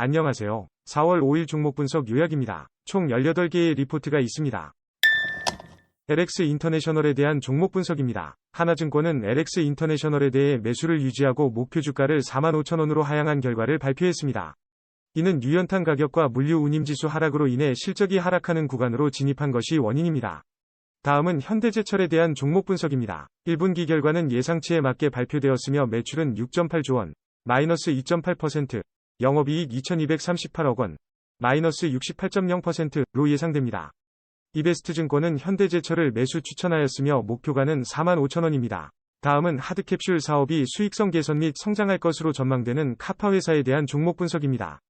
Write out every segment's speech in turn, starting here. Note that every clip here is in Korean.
안녕하세요. 4월 5일 종목 분석 요약입니다. 총 18개의 리포트가 있습니다. LX 인터내셔널에 대한 종목 분석입니다. 하나증권은 LX 인터내셔널에 대해 매수를 유지하고 목표 주가를 45,000원으로 하향한 결과를 발표했습니다. 이는 유연탄 가격과 물류 운임지수 하락으로 인해 실적이 하락하는 구간으로 진입한 것이 원인입니다. 다음은 현대제철에 대한 종목 분석입니다. 1분기 결과는 예상치에 맞게 발표되었으며 매출은 6.8조 원, 마이너스 2.8%, 영업이익 2238억 원, 마이너스 68.0%로 예상됩니다. 이베스트증권은 현대제철을 매수 추천하였으며 목표가는 45,000원입니다. 다음은 하드캡슐 사업이 수익성 개선 및 성장할 것으로 전망되는 카파 회사에 대한 종목 분석입니다.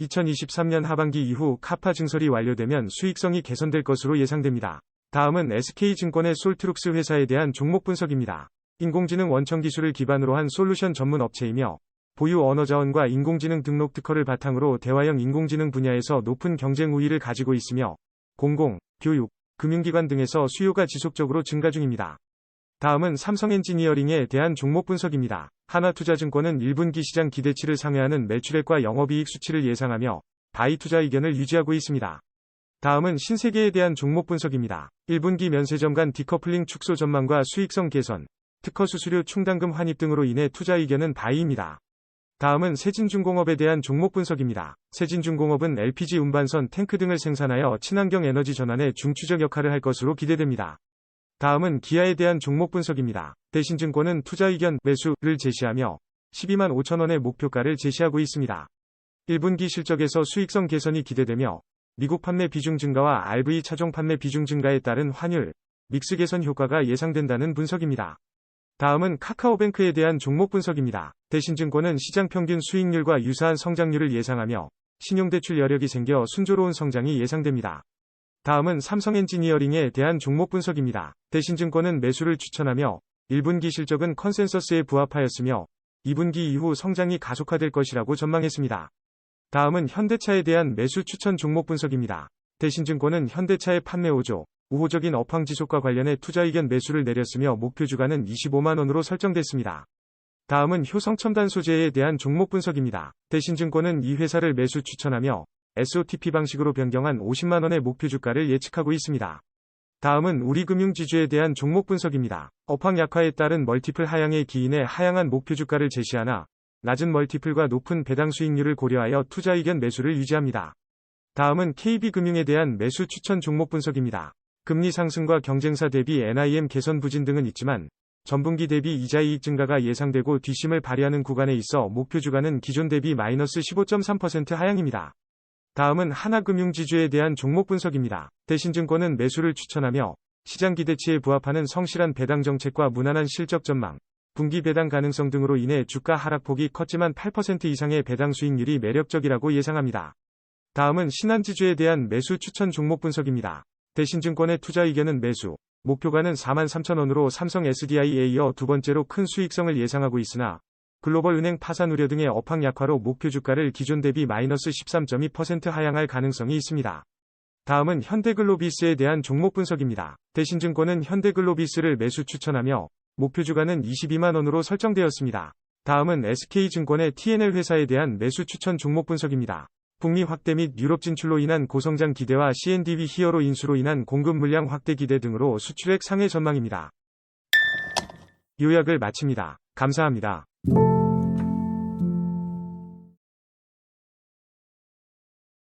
2023년 하반기 이후 카파 증설이 완료되면 수익성이 개선될 것으로 예상됩니다. 다음은 SK증권의 솔트룩스 회사에 대한 종목 분석입니다. 인공지능 원천 기술을 기반으로 한 솔루션 전문 업체이며 보유 언어 자원과 인공지능 등록 특허를 바탕으로 대화형 인공지능 분야에서 높은 경쟁 우위를 가지고 있으며 공공, 교육, 금융기관 등에서 수요가 지속적으로 증가 중입니다. 다음은 삼성 엔지니어링에 대한 종목 분석입니다. 하나투자증권은 1분기 시장 기대치를 상회하는 매출액과 영업이익 수치를 예상하며 바이 투자 의견을 유지하고 있습니다. 다음은 신세계에 대한 종목 분석입니다. 1분기 면세점 간 디커플링 축소 전망과 수익성 개선, 특허 수수료 충당금 환입 등으로 인해 투자 의견은 바이입니다. 다음은 세진중공업에 대한 종목 분석입니다. 세진중공업은 LPG 운반선 탱크 등을 생산하여 친환경 에너지 전환에 중추적 역할을 할 것으로 기대됩니다. 다음은 기아에 대한 종목 분석입니다. 대신증권은 투자 의견 매수를 제시하며 12만 5천원의 목표가를 제시하고 있습니다. 1분기 실적에서 수익성 개선이 기대되며 미국 판매 비중 증가와 RV 차종 판매 비중 증가에 따른 환율, 믹스 개선 효과가 예상된다는 분석입니다. 다음은 카카오뱅크에 대한 종목 분석입니다. 대신증권은 시장 평균 수익률과 유사한 성장률을 예상하며 신용대출 여력이 생겨 순조로운 성장이 예상됩니다. 다음은 삼성 엔지니어링에 대한 종목 분석입니다. 대신증권은 매수를 추천하며 1분기 실적은 컨센서스에 부합하였으며 2분기 이후 성장이 가속화될 것이라고 전망했습니다. 다음은 현대차에 대한 매수 추천 종목 분석입니다. 대신증권은 현대차의 판매 5조, 우호적인 업황 지속과 관련해 투자 의견 매수를 내렸으며 목표 주가는 25만원으로 설정됐습니다. 다음은 효성 첨단 소재에 대한 종목 분석입니다. 대신증권은 이 회사를 매수 추천하며 SOTP 방식으로 변경한 50만원의 목표 주가를 예측하고 있습니다. 다음은 우리금융지주에 대한 종목 분석입니다. 업황 약화에 따른 멀티플 하향의 기인에 하향한 목표 주가를 제시하나 낮은 멀티플과 높은 배당 수익률을 고려하여 투자 의견 매수를 유지합니다. 다음은 KB금융에 대한 매수 추천 종목 분석입니다. 금리 상승과 경쟁사 대비 NIM 개선 부진 등은 있지만 전분기 대비 이자 이익 증가가 예상되고 뒷심을 발휘하는 구간에 있어 목표 주가는 기존 대비 마이너스 15.3% 하향입니다. 다음은 하나금융지주에 대한 종목 분석입니다. 대신증권은 매수를 추천하며 시장 기대치에 부합하는 성실한 배당 정책과 무난한 실적 전망, 분기 배당 가능성 등으로 인해 주가 하락폭이 컸지만 8% 이상의 배당 수익률이 매력적이라고 예상합니다. 다음은 신한지주에 대한 매수 추천 종목 분석입니다. 대신증권의 투자 의견은 매수, 목표가는 43,000원으로 삼성 SDI에 이어 두 번째로 큰 수익성을 예상하고 있으나 글로벌 은행 파산 우려 등의 업황 약화로 목표 주가를 기존 대비 마이너스 13.2% 하향할 가능성이 있습니다. 다음은 현대글로비스에 대한 종목 분석입니다. 대신증권은 현대글로비스를 매수 추천하며 목표 주가는 22만원으로 설정되었습니다. 다음은 SK증권의 TNL 회사에 대한 매수 추천 종목 분석입니다. 북미 확대 및 유럽 진출로 인한 고성장 기대와 CNDB 히어로 인수로 인한 공급 물량 확대 기대 등으로 수출액 상회 전망입니다. 요약을 마칩니다. 감사합니다.